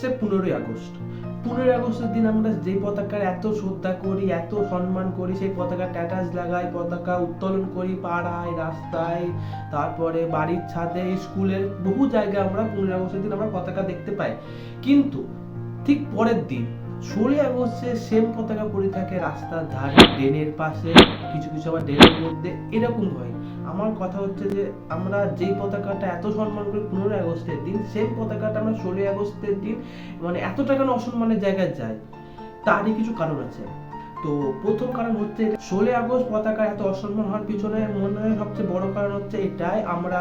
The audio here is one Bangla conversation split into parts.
আসছে পনেরোই আগস্ট। পনেরোই আগস্টের দিন আমরা যে পতাকার এত শ্রদ্ধা করি, এত সম্মান করি, সেই পতাকা ট্যাটাস লাগাই, পতাকা উত্তোলন করি পাড়ায়, রাস্তায়, তারপরে বাড়ির ছাদে, স্কুলের বহু জায়গায় আমরা পনেরোই আগস্টের দিন আমরা পতাকা দেখতে পাই। কিন্তু ঠিক পরের দিন, ষোলোই আগস্টে সেম পতাকা পড়ে থাকে রাস্তার ধারে, ড্রেনের পাশে, কিছু কিছু আবার ড্রেনের মধ্যে এরকম হয়। আমার কথা হচ্ছে যে আমরা যেই পতাকাটা এত সম্মান করি পনেরোই আগস্টের দিন সেম পতাকাটা আমরা ষোলোই আগস্টের দিন মানে এতটা কেন অসম্মানের জায়গায় যায় তারই কিছু কারণ আছে। তো প্রথম কারণ হচ্ছে ষোলোই আগস্ট পতাকা এত অসম্মান হওয়ার পিছনে মনে হয় সবচেয়ে বড় কারণ হচ্ছে এটাই, আমরা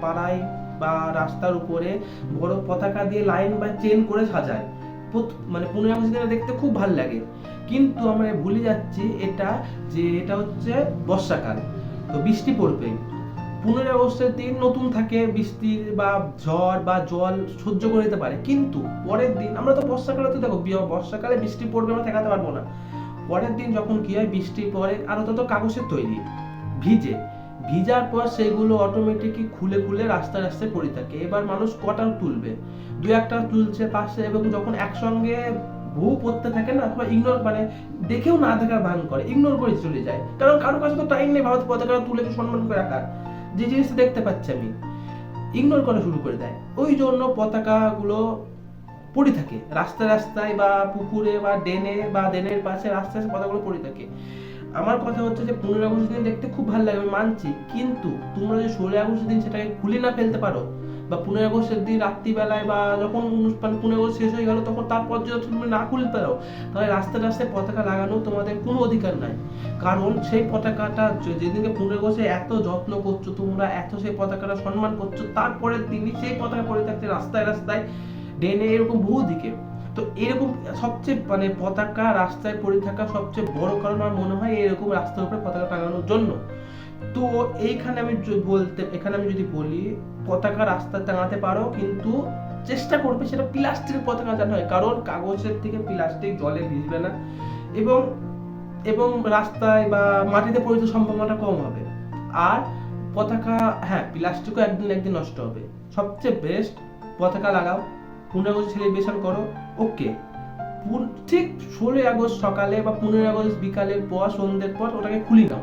পাড়ায় বা রাস্তার উপরে বড় পতাকা দিয়ে লাইন বা চেন করে প্রত- মানে পনেরোই আগস্ট দিনে দেখতে খুব ভালো লাগে। কিন্তু আমরা ভুলে যাচ্ছি এটা, যে এটা হচ্ছে বর্ষাকাল। তো বৃষ্টি পড়বে। পনেরোই আগস্টের দিন নতুন থাকে, বৃষ্টি বা ঝড় বা জল সহ্য করে নিতে পারে, কিন্তু পরের দিন, আমরা তো বর্ষাকালে তো দেখো বর্ষাকালে বৃষ্টি পড়বে আমরা ঠেকাতে পারব না। পরের দিন যখন কি হয়, বৃষ্টি পরে আর তো কাগজের তৈরি, ভিজে। ভিজার পর সেগুলো অটোমেটিকই খুলে খুলে রাস্তায় রাস্তায় পড়ে থাকে। এবার মানুষ কটা তুলবে দু একটা তুলছে পাশে, এবং যখন একসঙ্গে বহু পড়তে থাকে না সবাই ইগনোর মানে দেখেও না দেখার ভান করে ইগনোর করে চলে যায়। কারণ কারোর কাছে তো টাইম নেই ভারত পতাকা তুলে সম্মান করে রাখার যে জিনিসটা দেখতে পাচ্ছি আমি ইগনোর করা শুরু করে দেয়। ওই জন্য পতাকাগুলো পড়ে থাকে। রাস্তায় রাস্তায় বা পুকুরে বা ডেনে বা ডেনের পাশে রাস্তায় পতাকাগুলো পড়ে থাকে। আমার কথা হচ্ছে যে পনেরো আগস্ট দিন দেখতে খুব ভালো লাগে, আমি মানছি। কিন্তু তোমরা যদি ষোলোই আগস্ট দিন সেটাকে খুলে না ফেলতে পারো বা পনেরো আগস্টের দিন রাত্রিবেলায় বা যখন অনুষ্ঠান পনেরো আগস্ট শেষ হয়ে গেল, তখন তারপর যদি তুমি না খুলতে পারো তাহলে রাস্তায় রাস্তায় পতাকা লাগানো তোমাদের কোনো অধিকার নাই। কারণ সেই পতাকাটা যেদিনকে পনেরো আগস্টে এত যত্ন করছ তোমরা, এত সেই পতাকাটা সম্মান করছ, তারপরের দিনই সেই পতাকা পড়ে থাকছে রাস্তায় রাস্তায় ডেনে এরকম বহু দিকে। তো এরকম সবচেয়ে মানে পতাকা রাস্তায় পড়ে থাকা সবচেয়ে বড় কারণ আমার মনে হয় এরকম রাস্তার উপরে পতাকা টাঙানোর জন্য। তো এইখানে আমি বলতে, এখানে আমি যদি বলি, পতাকা রাস্তায় টাঙাতে পারো, কিন্তু চেষ্টা করবে সেটা প্লাস্টিকের পতাকা যেন হয়, কারণ কাগজের থেকে প্লাস্টিক জলে ভিজবে না এবং এবং রাস্তায় বা মাটিতে পড়িতে সম্ভাবনাটা কম হবে। আর পতাকা হ্যাঁ প্লাস্টিকও একদিন একদিন নষ্ট হবে। সবচেয়ে বেস্ট পতাকা লাগাও, পনেরো আগস্ট সেলিব্রেশন করো ওকে ঠিক ষোলোই আগস্ট সকালে বা পনেরোই আগস্ট বিকালের পর, সন্ধ্যের পর ওটাকে খুলি নাও।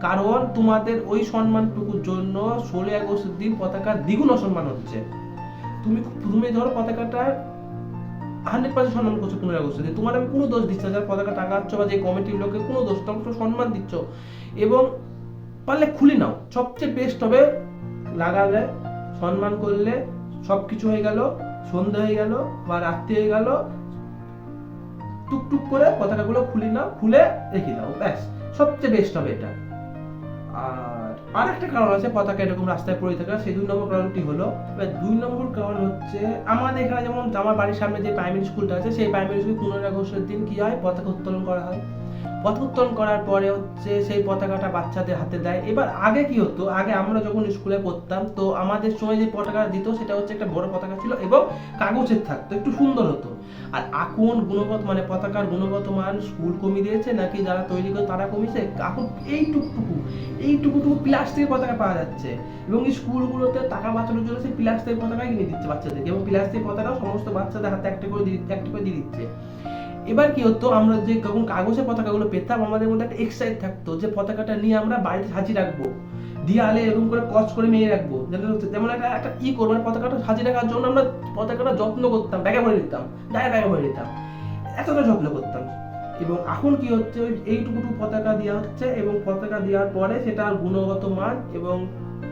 কারণ তোমাদের ওই সম্মানটুকুর জন্য ষোলোই আগস্টের দিন পতাকা দ্বিগুণ অসম্মান হচ্ছে। তুমি তুমি ধরো পতাকাটা হান্ড্রেড পার্সেন্ট সম্মান করছ পনেরো আগস্টের দিন। তোমার আমি কোনো দোষ দিচ্ছি না। যারা পতাকা টাঙাচ্ছ বা যে কমিটির লোকে কোনো দোষ তোমাকে তো সম্মান দিচ্ছ। এবং পারলে খুলে নাও। সবচেয়ে বেস্ট হবে লাগালে, সম্মান করলে সব কিছু হয়ে গেল, সন্ধ্যা হয়ে গেল বা রাত্রি হয়ে গেল। টুকটুক করে পতাকাগুলো খুলি নাও, খুলে রেখে দাও। ব্যাস, সবচেয়ে বেস্ট হবে এটা। আর আর একটা কারণ আছে পতাকা এরকম রাস্তায় পড়ে থাকা, সেই দুই নম্বর কারণটি হলো, এবার দুই নম্বর কারণ হচ্ছে আমাদের এখানে যেমন আমার বাড়ির সামনে যে প্রাইমারি স্কুলটা আছে, সেই প্রাইমারি স্কুল পনেরোই আগস্টের দিন কি হয়? পতাকা উত্তোলন করা হয়। পতাকা উত্তোলন করার পরে হচ্ছে সেই পতাকাটা বাচ্চাদের হাতে দেয়। এবার আগে কি হতো? আগে আমরা যখন স্কুলে পড়তাম, তো আমাদের সময় যে পতাকা দিত, সেটা হচ্ছে একটা বড় পতাকা ছিল এবং কাগজের থাকতো একটু সুন্দর হতো। আর এখন গুণগত মানে পতাকার গুণগত মান স্কুল কমিয়ে দিয়েছে, নাকি যারা তৈরি করে তারা কমিয়েছে? এখন এইটুকুটুকু এইটুকুটুকু প্লাস্টিকের পতাকা পাওয়া যাচ্ছে। এবং স্কুলগুলোতে টাকা বাঁচানোর জন্য সেই প্লাস্টিকের পতাকাই কিনে দিচ্ছে বাচ্চাদেরকে, এবং প্লাস্টিক পতাকাও সমস্ত বাচ্চাদের হাতে একটা করে দিয়ে একটা করে দিয়ে দিচ্ছে। এবার কি হতো? আমরা যে যখন কাগজের পতাকাগুলো পেতাম, আমাদের মধ্যে একটা এক্সাইট থাকতো যে পতাকাটা নিয়ে আমরা বাড়িতে সাজিয়ে রাখব। দিয়ালে এরকম করে কচ করে মেয়ে রাখব। যেমন একটা একটা ই করব মানে পতাকাটা সাজিয়ে রাখার জন্য আমরা পতাকাটা যত্ন করতাম, ব্যাগে ভরে নিতাম, গায়ে ব্যাগে ভরে নিতাম, এতটা যত্ন করতাম। এবং এখন কি হচ্ছে, ওই এইটুকুটুকু পতাকা দেওয়া হচ্ছে এবং পতাকা দেওয়ার পরে সেটার গুণগত মান এবং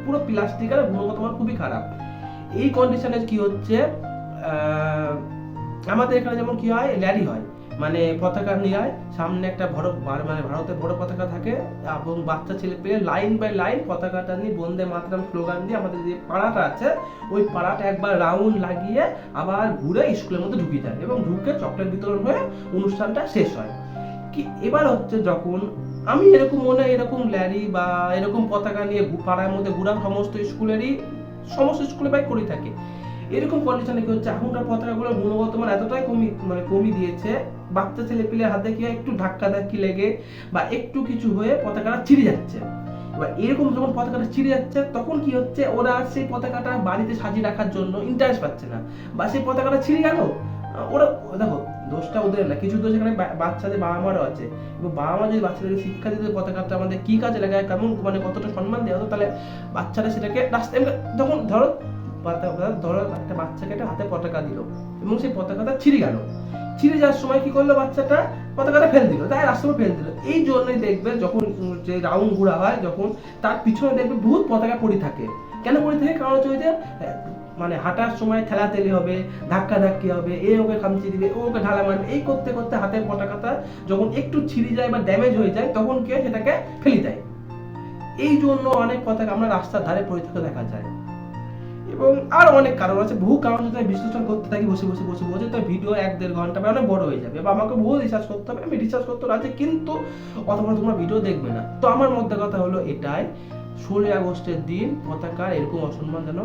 পুরো প্লাস্টিকের গুণগত মান খুবই খারাপ। এই কন্ডিশনে কি হচ্ছে আমাদের এখানে যেমন কি হয়, ল্যারি হয়। মানে পতাকা নিয়ে হয় সামনে একটা বড় ভার- মানে ভারতের বড় পতাকা থাকে এবং বাচ্চা ছেলে পেলে লাইন বাই লাইন পতাকাটা নিয়ে বন্দে মাতরম স্লোগান দিয়ে আমাদের যে পাড়াটা আছে, ওই পাড়াটা একবার রাউন্ড লাগিয়ে আবার ঘুরে স্কুলের মধ্যে ঢুকে যায় এবং ঢুকে চকলেট বিতরণ হয়ে অনুষ্ঠানটা শেষ হয়। কি, এবার হচ্ছে যখন আমি এরকম মনে হয় এরকম ল্যারি বা এরকম পতাকা নিয়ে পাড়ার মধ্যে ঘুরাম সমস্ত স্কুলেরই, সমস্ত স্কুলে বাইক করে থাকে। এরকম কন্ডিশনে কি হচ্ছে? এখনকার পতাকাগুলোর গুণগত মান এতটাই কমি মানে কমিয়ে দিয়েছে বাচ্চা ছেলে পেলে হাতে কি হয়? একটু ধাক্কা ধাক্কি লেগে বা একটু কিছু হয়ে পতাকাটা ছিঁড়ে যাচ্ছে। এবার এরকম যখন পতাকাটা ছিঁড়ে যাচ্ছে, তখন কি হচ্ছে? ওরা সেই পতাকাটা বাড়িতে সাজিয়ে রাখার জন্য ইন্টারেস্ট পাচ্ছে না। বা সেই পতাকাটা ছিঁড়ে গেল, ওরা, দেখো, দোষটা ওদের না। কিছু দোষ এখানে বাচ্চাদের বাবা মারও আছে। এবং বাবা মা যদি বাচ্চাদেরকে শিক্ষা দিতে পতাকাটা আমাদের কি কাজে লাগায়, কেমন মানে কতটা সম্মান দেওয়া হতো, তাহলে বাচ্চারা সেটাকে রাস্তায় তখন ধরো ধরো একটা বাচ্চাকে একটা হাতে পতাকা দিল এবং সেই পতাকাটা ছিঁড়ে গেল। ছিঁড়ে যাওয়ার সময় কি করল বাচ্চাটা? পতাকাটা ফেল দিল, তাই রাস্তায় ফেল দিল। এই জন্যই দেখবে যখন যে রাউন্ড ঘোরা হয়, যখন তার পিছনে দেখবে বহুত পতাকা পড়ে থাকে। কেন পড়ে থাকে? কারণ হচ্ছে ওই যে মানে হাঁটার সময় ঠেলাতেলি হবে ধাক্কা ধাক্কি হবে, এ ওকে খামচি দিবে, ও ওকে ঢালা মারবে। এই করতে করতে হাতের পতাকাটা যখন একটু ছিঁড়ে যায় বা ড্যামেজ হয়ে যায়, তখন কেউ সেটাকে ফেলে দেয়। এই জন্য অনেক পতাকা আমরা রাস্তার ধারে পড়ে থাকতে দেখা যায়। এবং আর অনেক কারণ আছে। বহু কারণ যদি আমি বিশ্লেষণ করতে থাকি, বসে বসে বসে বসে। তো ভিডিও এক দেড় ঘণ্টা বা অনেক বড় হয়ে যাবে। বা আমাকে বহু রিসার্চ করতে হবে, আমি রিসার্চ করতে রাজি, কিন্তু অথবা তোমরা ভিডিও দেখবে না। তো আমার মধ্যে কথা হলো এটাই, ষোলোই আগস্টের দিন পতাকার এরকম অসম্মান যেন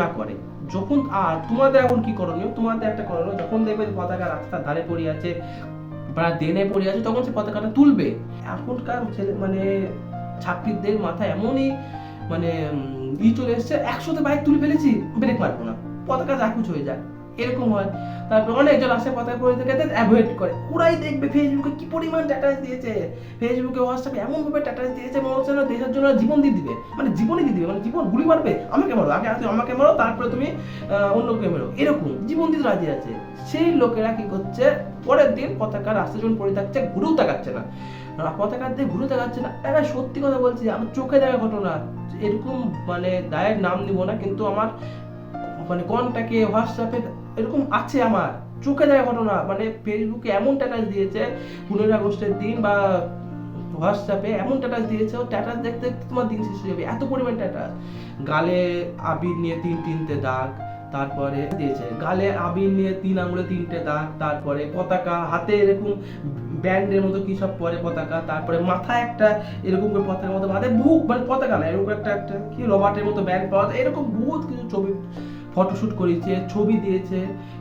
না করে। যখন, আর তোমাদের এখন কি করণীয়? তোমাদের একটা করণীয়, যখন দেখবে পতাকা রাস্তার ধারে পড়ে আছে বা দেনে পড়ে আছে, তখন সে পতাকাটা তুলবে। এখনকার ছেলে মানে ছাত্রীদের মাথায় এমনই মানে ই চলে এসছে একশোতে বাইক তুলে ফেলেছি, ব্রেক মারবো না। পতাকা যা কিছু হয়ে যায় এরকম হয়। তারপর অনেকজন আসে পতাকা পড়ে থেকে অ্যাভয়েড করে। ওরাই দেখবে ফেসবুকে কি পরিমাণ স্ট্যাটাস দিয়েছে। ফেসবুকে হোয়াটসঅ্যাপে এমন ভাবে স্ট্যাটাস দিয়েছে, মনে হচ্ছে না দেশের জন্য জীবন দিয়ে দিবে। মানে জীবনই দিয়ে দিবে মানে জীবন গুলি মারবে। আমাকে মারো, আগে আগে আমাকে মারো, তারপরে তুমি অন্যকে মেরো। এরকম, জীবন দিতে রাজি আছে। সেই লোকেরা কি করছে, পরের দিন পতাকা রাস্তা যখন পড়ে থাকছে, ঘুরেও তাকাচ্ছে না। পতাকা দিয়ে ঘুরে তাকাচ্ছে না। এরা সত্যি কথা বলছি, আমার চোখে দেখা ঘটনা। এরকম মানে দায়ের নাম নিব না, কিন্তু আমার মানে কনটাকে হোয়াটসঅ্যাপে এরকম আছে আমার। চোখে দেয় ঘটনা মানে ফেসবুকে এমন স্ট্যাটাস দিয়েছে, পনেরোই আগস্টের দিন বা হোয়াটসঅ্যাপে এমন স্ট্যাটাস দিয়েছে, ও স্ট্যাটাস দেখতে দেখতে তোমার দিন শেষ হয়ে যাবে, এত পরিমাণ স্ট্যাটাস গালে আবির নিয়ে তিন তিনটে দাগ তারপরে দিয়েছে। গালে আবির নিয়ে তিন আঙুলে তিনটে দাগ, তারপরে পতাকা, হাতে এরকম ব্যান্ডের মতো কি সব পরে পতাকা, তারপরে মাথায় একটা এরকম করে পতাকার মতো, মাথায় বুক মানে পতাকা না, এরকম একটা একটা কি রবার্টের মতো ব্যান্ড পাওয়া যায়, এরকম বহুত কিছু ছবি ফটোশুট করেছে, ছবি দিয়েছে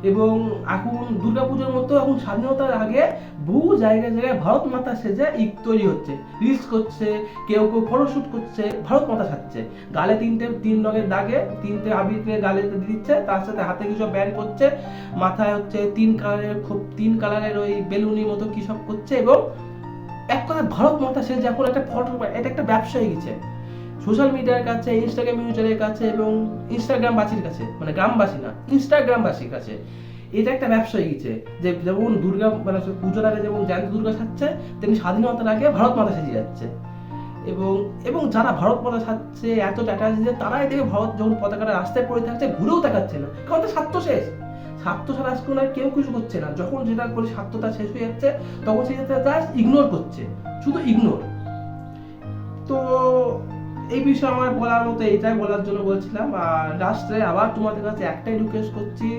এবং এখন দুর্গাপুজোর মতো এখন স্বাধীনতার আগে বহু জায়গায় জায়গায় ভারত মাতা সেজে ইক তৈরি হচ্ছে। রিলস করছে, কেউ কেউ ফটোশুট করছে, ভারত মাতা সাজছে। গালে তিনটে, তিন রঙের দাগে, তিনটে আবির নিয়ে গালে দিচ্ছে, তার সাথে হাতে কিছু ব্যান্ড করছে, মাথায় হচ্ছে তিন কালারের খুব, তিন কালারের ওই বেলুনি মতো কি সব করছে এবং এক কথা ভারত মাতা সেজে এখন একটা ফটো, এটা একটা ব্যবসা হয়ে গেছে। সোশ্যাল মিডিয়ার কাছে ইনস্টাগ্রাম ইউজারের কাছে এবং ইনস্টাগ্রামবাসীর কাছে মানে গ্রামবাসী না ইনস্টাগ্রামবাসীর কাছে। এটা একটা ব্যবসা গেছে যে যেমন দুর্গা মানে পুজোর আগে যেমন জ্যান্ত দুর্গা সাজছে, তেমনি স্বাধীনতার আগে ভারত মাতা সেজে যাচ্ছে। এবং এবং যারা ভারত মাতা সাজছে, এত স্ট্যাটাস দিচ্ছে তারাই দেখে ভারত যখন পতাকাটা রাস্তায় পড়ে থাকছে, ঘুরেও তাকাচ্ছে না। কারণ তার স্বার্থ শেষ। স্বার্থ ছাড়া আজকে আর কেউ কিছু করছে না। যখন যেটা করে স্বার্থটা শেষ হয়ে যাচ্ছে, তখন সেটা জাস্ট ইগনোর করছে। শুধু ইগনোর তো এই বিষয়ে আমার বলার মতো এইটাই বলার জন্য বলছিলাম। আর লাস্টে আবার তোমাদের কাছে একটাই রিকোয়েস্ট করছি,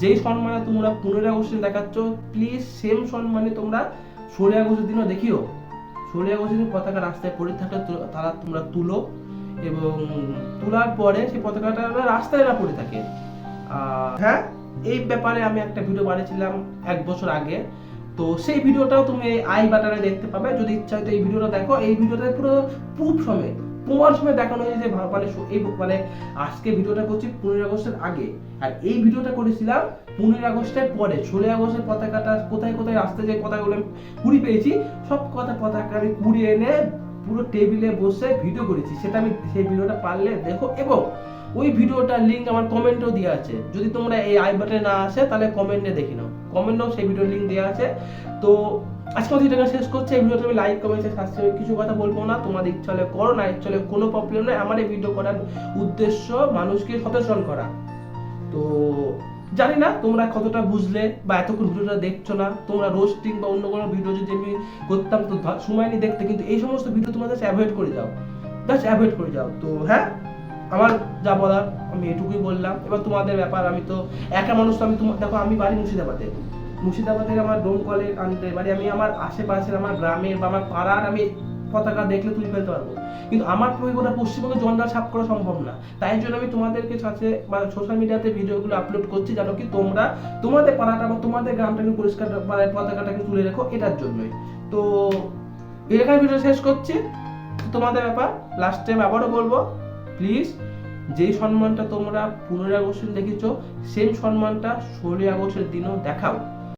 যেই সম্মানে তোমরা পনেরোই আগস্টে দেখাচ্ছ প্লিজ সেম সম্মানে তোমরা ষোলোই আগস্টের দিনও দেখিও। ষোলোই আগস্টের দিন পতাকা রাস্তায় পড়ে থাকলে তারা তোমরা তুলো এবং তোলার পরে সেই পতাকাটা রাস্তায় না পড়ে থাকে। হ্যাঁ এই ব্যাপারে আমি একটা ভিডিও বানিয়েছিলাম এক বছর আগে। তো সেই ভিডিওটাও তুমি আই বাটনে দেখতে পাবে। যদি ইচ্ছা হয় তো এই ভিডিওটা দেখো। এই ভিডিওটা পুরো প্রুফ সমেত প্রমাণ সময় দেখানো হয়েছে যে মানে এই মানে আজকে ভিডিওটা করছি পনেরোই আগস্টের আগে। আর এই ভিডিওটা করেছিলাম পনেরোই আগস্টের পরে, ষোলোই আগস্টের পতাকাটা কোথায় কোথায় রাস্তায় যে পতাকাগুলো আমি কুড়ি পেয়েছি, সব কথা পতাকা আমি কুড়িয়ে এনে পুরো টেবিলে বসে ভিডিও করেছি। সেটা আমি সেই ভিডিওটা পারলে দেখো। এবং ওই ভিডিওটার লিঙ্ক আমার কমেন্টেও দেওয়া আছে। যদি তোমরা এই আই বাটনে না আসে, তাহলে কমেন্টে দেখে নাও। কমেন্টেও সেই ভিডিওর লিঙ্ক দেওয়া আছে। তো আজকে আমি ভিডিওটা শেষ করছি, এই ভিডিওটা আমি লাইক কমেন্ট সাবস্ক্রাইব কিছু কথা বলব না। তোমাদের ইচ্ছা হলে করো, না ইচ্ছা হলে কোনো প্রবলেম নেই। আমার এই ভিডিও করার উদ্দেশ্য মানুষকে সচেতন করা। তো জানি না তোমরা কতটা বুঝলে বা এতক্ষণ ভিডিওটা দেখছ না। তোমরা রোস্টিং বা অন্য কোনো ভিডিও যদি আমি করতাম, তো সময় নিয়ে দেখতে। কিন্তু এই সমস্ত ভিডিও তোমাদের অ্যাভয়েড করে যাও জাস্ট অ্যাভয়েড করে যাও তো হ্যাঁ আমার যা বলার আমি এটুকুই বললাম। এবার তোমাদের ব্যাপার, আমি তো একা মানুষ, তো আমি তোমার দেখো, আমি বাড়ি মুর্শিদাবাদে। মুর্শিদাবাদের আমার ডোমকলের আনতে বাড়ি আমি আমার আশেপাশের আমার গ্রামের বা আমার পাড়ার আমি পতাকা দেখলে তুলে ফেলতে পারব। কিন্তু আমার পক্ষে গোটা পশ্চিমবঙ্গে জঞ্জাল ছাপ করা সম্ভব না। তাই জন্য আমি তোমাদেরকে সাথে বা সোশ্যাল মিডিয়াতে ভিডিওগুলো আপলোড করছি জানো কি তোমরা তোমাদের পাড়াটা বা তোমাদের গ্রামটাকে পরিষ্কার মানে পতাকাটাকে তুলে রেখো এটার জন্যই। তো এখানে ভিডিও শেষ করছি। তোমাদের ব্যাপার লাস্ট টাইম আবারও বলব প্লিজ যেই সম্মানটা তোমরা পনেরোই আগস্টের দেখেছ সেই সম্মানটা ষোলোই আগস্টের দিনও দেখাও।